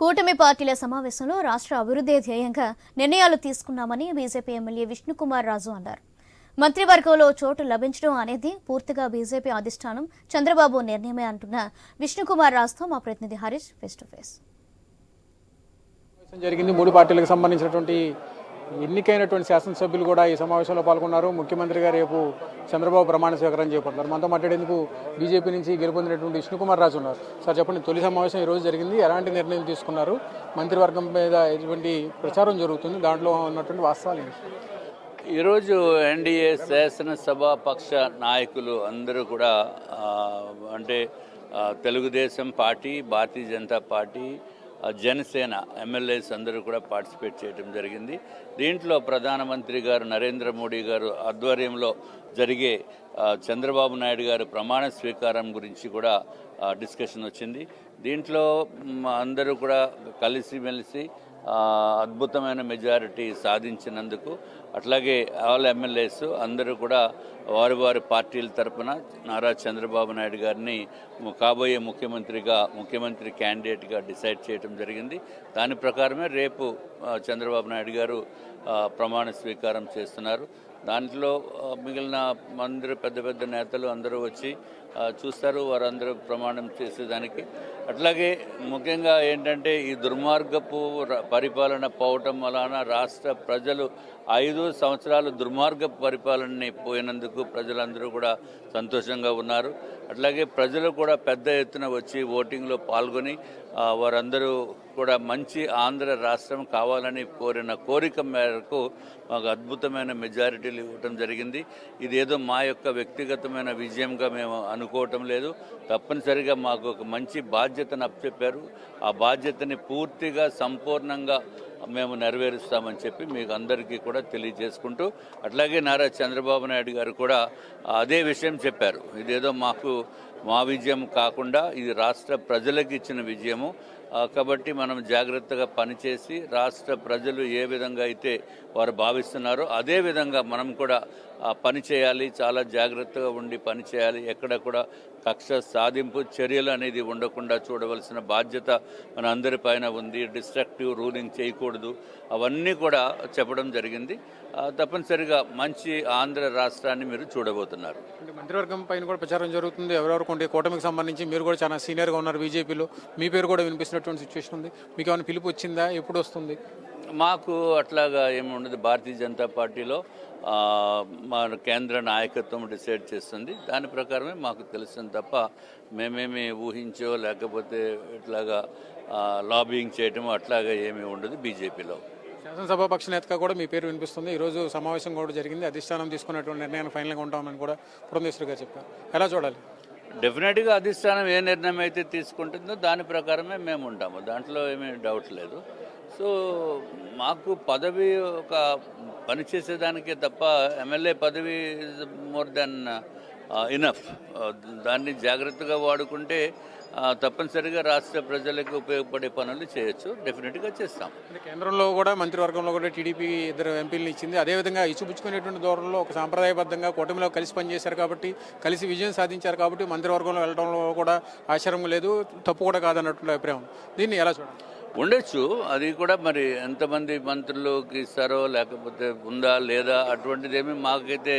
కూటమి పార్టీల సమావేశంలో రాష్ట్ర అభివృద్ధి ధ్యేయంగా నిర్ణయాలు తీసుకున్నామని బీజేపీ ఎమ్మెల్యే విష్ణుకుమార్ రాజు అన్నారు. మంత్రివర్గంలో చోటు లభించడం అనేది పూర్తిగా బీజేపీ అధిష్టానం చంద్రబాబు నిర్ణయమే అంటున్న విష్ణుకుమార్ రాజుతో మా ప్రతినిధి హరీష్ ఫేస్ టు ఫేస్ జరిగింది. మూడు పార్టీలకు సంబంధించినటువంటి ఎన్నికైనటువంటి శాసనసభ్యులు కూడా ఈ సమావేశంలో పాల్గొన్నారు. ముఖ్యమంత్రి గారు రేపు చంద్రబాబు ప్రమాణ స్వీకారం చేపడతారు. మనతో మాట్లాడేందుకు బీజేపీ నుంచి గెలుపొందినటువంటి విష్ణుకుమార్ రాజు ఉన్నారు. సార్ చెప్పండి తొలి సమావేశం ఈ రోజు జరిగింది. ఎలాంటి నిర్ణయం తీసుకున్నారు? మంత్రివర్గం మీద ఎటువంటి ప్రచారం జరుగుతుంది? దాంట్లో ఉన్నటువంటి వాస్తవాలు ఏంటి? ఈరోజు ఎన్డీఏ శాసనసభ పక్ష నాయకులు అందరూ కూడా అంటే Telugu Desam party Bharatiya Janata party Janasena MLAs అందరూ కూడా పార్టిసిపేట్ చేయడం జరిగింది. దీంట్లో ప్రధానమంత్రి గారు నరేంద్ర మోడీ గారు ఆధ్వర్యంలో జరిగే చంద్రబాబు నాయుడు గారు ప్రమాణ స్వీకారం గురించి కూడా డిస్కషన్ వచ్చింది. దీంట్లో అందరూ కూడా కలిసిమెలిసి అద్భుతమైన మెజారిటీ సాధించినందుకు అట్లాగే ఆల్ ఎమ్మెల్యేస్ అందరూ కూడా వారి వారి పార్టీల తరపున నారా చంద్రబాబు నాయుడు గారిని కాబోయే ముఖ్యమంత్రిగా ముఖ్యమంత్రి క్యాండిడేట్గా డిసైడ్ చేయడం జరిగింది. దాని ప్రకారమే రేపు చంద్రబాబు నాయుడు గారు ప్రమాణ స్వీకారం చేస్తున్నారు. దాంట్లో మిగిలిన అందరూ పెద్ద పెద్ద నేతలు అందరూ వచ్చి చూస్తారు వారందరూ ప్రమాణం చేసేదానికి. అట్లాగే ముఖ్యంగా ఏంటంటే ఈ దుర్మార్గపు పరిపాలన పోవటం వలన రాష్ట్ర ప్రజలు ఐదు సంవత్సరాలు దుర్మార్గ పరిపాలనని పోయినందుకు ప్రజలందరూ కూడా సంతోషంగా ఉన్నారు. అట్లాగే ప్రజలు కూడా పెద్ద ఎత్తున వచ్చి ఓటింగ్లో పాల్గొని వారందరూ కూడా మంచి ఆంధ్ర రాష్ట్రం కావాలని కోరిన కోరిక మేరకు మాకు అద్భుతమైన మెజారిటీలు ఇవ్వటం జరిగింది. ఇదేదో మా యొక్క వ్యక్తిగతమైన విజయంగా మేము అనుకోవటం లేదు. తప్పనిసరిగా మాకు ఒక మంచి బాధ్యతను అప్పచెప్పారు. ఆ బాధ్యతని పూర్తిగా సంపూర్ణంగా మేము నెరవేరుస్తామని చెప్పి మీకు అందరికీ కూడా తెలియజేసుకుంటూ అట్లాగే నారా చంద్రబాబు నాయుడు గారు కూడా అదే విషయం చెప్పారు. ఇదేదో మాకు మా విజయం కాకుండా ఇది రాష్ట్ర ప్రజలకు ఇచ్చిన విజయము. కాబట్టి మనం జాగ్రత్తగా పనిచేసి రాష్ట్ర ప్రజలు ఏ విధంగా అయితే వారు భావిస్తున్నారో అదే విధంగా మనం కూడా పని చేయాలి చాలా జాగ్రత్తగా ఉండి పని చేయాలి. ఎక్కడ కూడా కక్ష సాధింపు చర్యలు అనేది ఉండకుండా చూడవలసిన బాధ్యత మన అందరిపైన ఉంది. డిస్ట్రక్టివ్ రూలింగ్ చేయకూడదు. అవన్నీ కూడా చెప్పడం జరిగింది. తప్పనిసరిగా మంచి ఆంధ్ర రాష్ట్రాన్ని మీరు చూడబోతున్నారు. అంటే మంత్రివర్గం పైన కూడా ప్రచారం జరుగుతుంది. ఎవరెవరు కొంటే కూటమికి సంబంధించి మీరు కూడా చాలా సీనియర్గా ఉన్నారు బీజేపీలో. మీ పేరు కూడా వినిపిస్తున్నటువంటి సిచ్యువేషన్ ఉంది. మీకు ఏమైనా పిలుపు వచ్చిందా? ఎప్పుడు వస్తుంది? మాకు అట్లాగా ఏమి ఉండదు. భారతీయ జనతా పార్టీలో ఆ, మా కేంద్ర నాయకత్వం డిసైడ్ చేస్తుంది. దాని ప్రకారమే మాకు తెలుస్తుంది తప్ప మేమేమి ఊహించో లేకపోతే ఇట్లాగా లాబింగ్ చేయటం అట్లాగా ఏమీ ఉండదు బీజేపీలో. శాసనసభ పక్ష నేతగా కూడా మీ పేరు వినిపిస్తుంది. ఈ రోజు సమావేశం కూడా జరిగింది. అధిష్టానం తీసుకున్నటువంటి నిర్ణయాన్ని ఫైనల్గా ఉంటామని కూడా పురంధేశ్వరి గారు చెప్పారు. ఎలా చూడాలి? డెఫినెట్గా అధిష్టానం ఏ నిర్ణయం అయితే తీసుకుంటుందో దాని ప్రకారమే మేము ఉంటాము. దాంట్లో ఏమీ డౌట్ లేదు. సో మాకు పదవి ఒక పని చేసేదానికే తప్ప ఎమ్మెల్యే పదవి మోర్ దెన్ ఇనఫ్ దాన్ని జాగ్రత్తగా వాడుకుంటే uh, తప్పనిసరిగా రాష్ట్ర ప్రజలకు ఉపయోగపడే పనులు చేయొచ్చు. డెఫినెట్గా చేస్తాం. కేంద్రంలో కూడా మంత్రివర్గంలో కూడా టీడీపీ ఇద్దరు ఎంపీలను ఇచ్చింది. అదేవిధంగా ఇచ్చిపుచ్చుకునేటువంటి దూరంలో ఒక సాంప్రదాయబద్ధంగా కూటమిలో కలిసి పనిచేశారు కాబట్టి కలిసి విజయం సాధించారు కాబట్టి మంత్రివర్గంలో వెళ్ళడంలో కూడా ఆశ్చర్యం లేదు. తప్పు కూడా కాదన్నట్టు అభిప్రాయం. దీన్ని ఎలా చూడాలి? ఉండొచ్చు. అది కూడా మరి ఎంతమంది మంత్రులకి ఇస్తారో లేకపోతే ఉందా లేదా అటువంటిది ఏమీ మాకైతే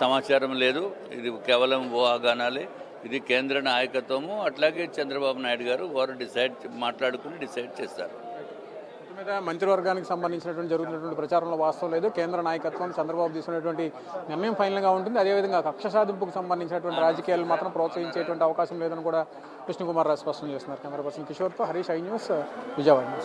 సమాచారం లేదు. ఇది కేవలం ఊహాగానాలే ఇది కేంద్ర నాయకత్వము. అట్లాగే చంద్రబాబు నాయుడు గారు వారు డిసైడ్ మాట్లాడుకుని డిసైడ్ చేస్తారు. మీద మంత్రివర్గానికి సంబంధించినటువంటి జరుగుతున్నటువంటి ప్రచారంలో వాస్తవం లేదు. కేంద్ర నాయకత్వం చంద్రబాబు తీసుకున్నటువంటి నిర్ణయం ఫైనల్గా ఉంటుంది. అదేవిధంగా కక్ష సాధింపుకు సంబంధించినటువంటి రాజకీయాలు మాత్రం ప్రోత్సహించేటువంటి అవకాశం లేదని కూడా కృష్ణకుమార్ రాజు స్పష్టం చేస్తున్నారు. కెమెరా పర్సన్ కిషోర్తో హరీష్ ఐ న్యూస్ విజయవాడ.